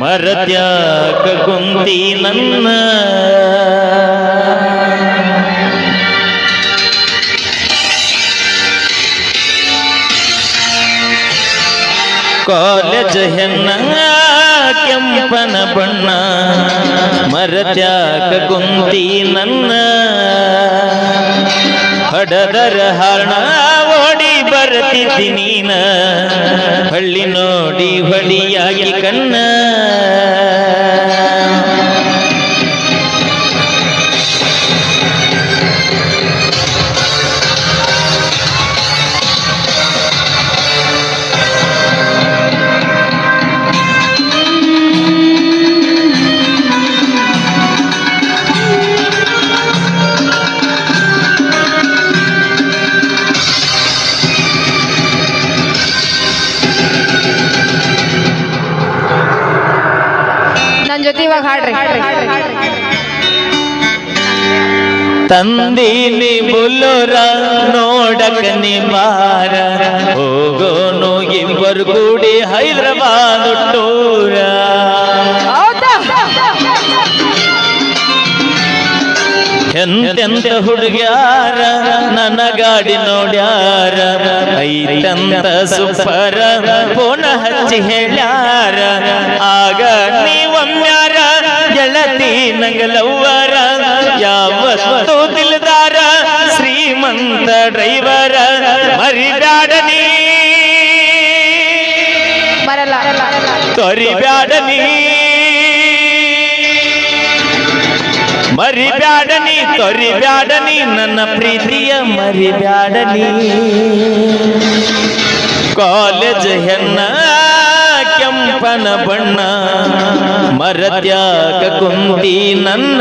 ಮರತ್ಯಾಕ ಕುಂತಿ ನನ್ನ ಕಾಲೇಜ್ ಹೆಣ್ಣ ಕೆಂಪನ ಬಣ್ಣ ಮರತ್ಯಾಕ ಕುಂತಿ ನನ್ನ ಹಡದರ ಹಣ ಓಡಿ ಬರ್ತಿದ್ದಿ ನೀನ? ಹಳ್ಳಿ ನೋಡಿ ಹೊಡಿಯಾಗಿ ಕಣ್ಣ. ಇವಾಗ ಹಾಡ್ರಿ ತಂದೀನಿ ಬುಲ್ಲುರ ನೋಡಕ ನಿಮಾರ ಹೋಗೋನು ಇಬ್ಬರು ಕೂಡಿ ಹೈದರಾಬಾದ್ ಟೂರ ಹೌದಾ? ಎಂತೆಂತ ಹುಡುಗ್ಯಾರ? ನನ್ನ ಗಾಡಿ ನೋಡ್ಯಾರ. ಐತಂತ ಸುಪರ? ಪೋನ ಹಚ್ಚಿ ಹೇಳ್ಯಾರ. ಆಗ ನೀವಮ್ಯಾರ ನಂಗಲವ್ವರ ಯಾವತ್ತು ದಿಲ್ದಾರ ಶ್ರೀಮಂತ ಡ್ರೈವರ ಮರಿಬ್ಯಾಡನಿ ತೊರಿಬ್ಯಾಡನಿ ಮರಿಬ್ಯಾಡನಿ ತೊರಿಬ್ಯಾಡನಿ ನನ್ನ ಪ್ರೀತಿಯ ಮರಿಬ್ಯಾಡನಿ ಕಾಲೇಜ್ ಹೆಣ್ಣ ಕೆಂಪನ ಬಣ್ಣ ಮರತ್ಯಾಕ ಕುಂತಿ ನನ್ನ.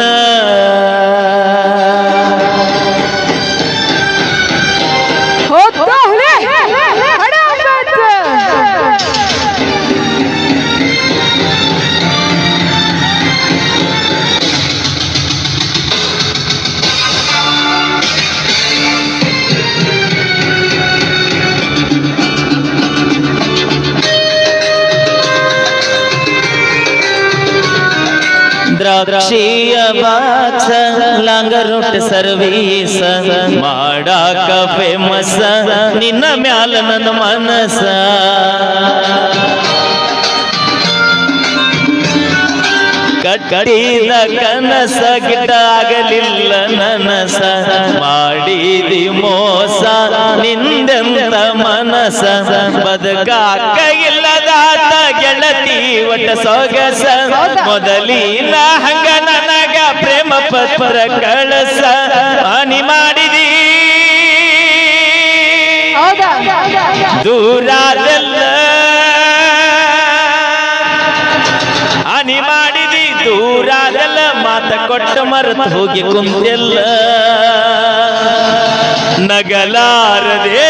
ದ್ರಾಕ್ಷಿಯ ಬಾಚ ಲಾಂಗರುಟ್ ಸರ್ವೀಸ ಮಾಡಾಕ ಫೇಮಸ್ ನಿನ್ನ ಮ್ಯಾಲ ನನ್ನ ಮನಸ. ಕಟ್ಟಿದ ಕನಸ ಗಿಟ್ಟಾಗಲಿಲ್ಲ ನನಸ. ಮಾಡಿದಿ ಮೋಸ ನಿಂದೆಂದ ಮನಸ. ಬದುಕಾಕ ಒಟ್ಟ ಸೊಗಸ. ಮೊದಲಿನ ಹಂಗ ನನಗ ಪ್ರೇಮ ಪತ್ರ ಕಳಸ. ಹಾನಿ ಮಾಡಿದಿ. ದೂರಾದೆಲ್ಲ. ಹಾನಿ ಮಾಡಿದಿ. ದೂರಾದೆಲ್ಲ ಮಾತ ಕೊಟ್ಟ ಮರೆತು ಹೋಗಿ ಕುಂತೆಲ್ಲ. ನಗಲಾರದೆ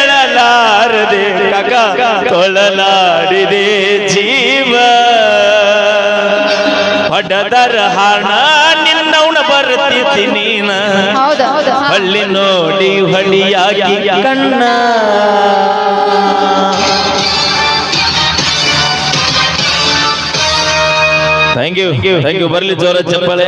ಅಳಲಾರದೆ ಕಗ ತೊಳಲಾಡಿದೆ. ಪಡದರ ಹಣ ನಿನ್ನವನ ಬರ್ತಿ ನೀನ. ಹಳ್ಳಿ ನೋಡಿ ಹಳಿಯಾಗಿ ಕಣ್ಣ. ಥ್ಯಾಂಕ್ ಯು ಥ್ಯಾಂಕ್ ಯು ಬರ್ಲಿ ಜೋರ ಚಪ್ಪಳೆ.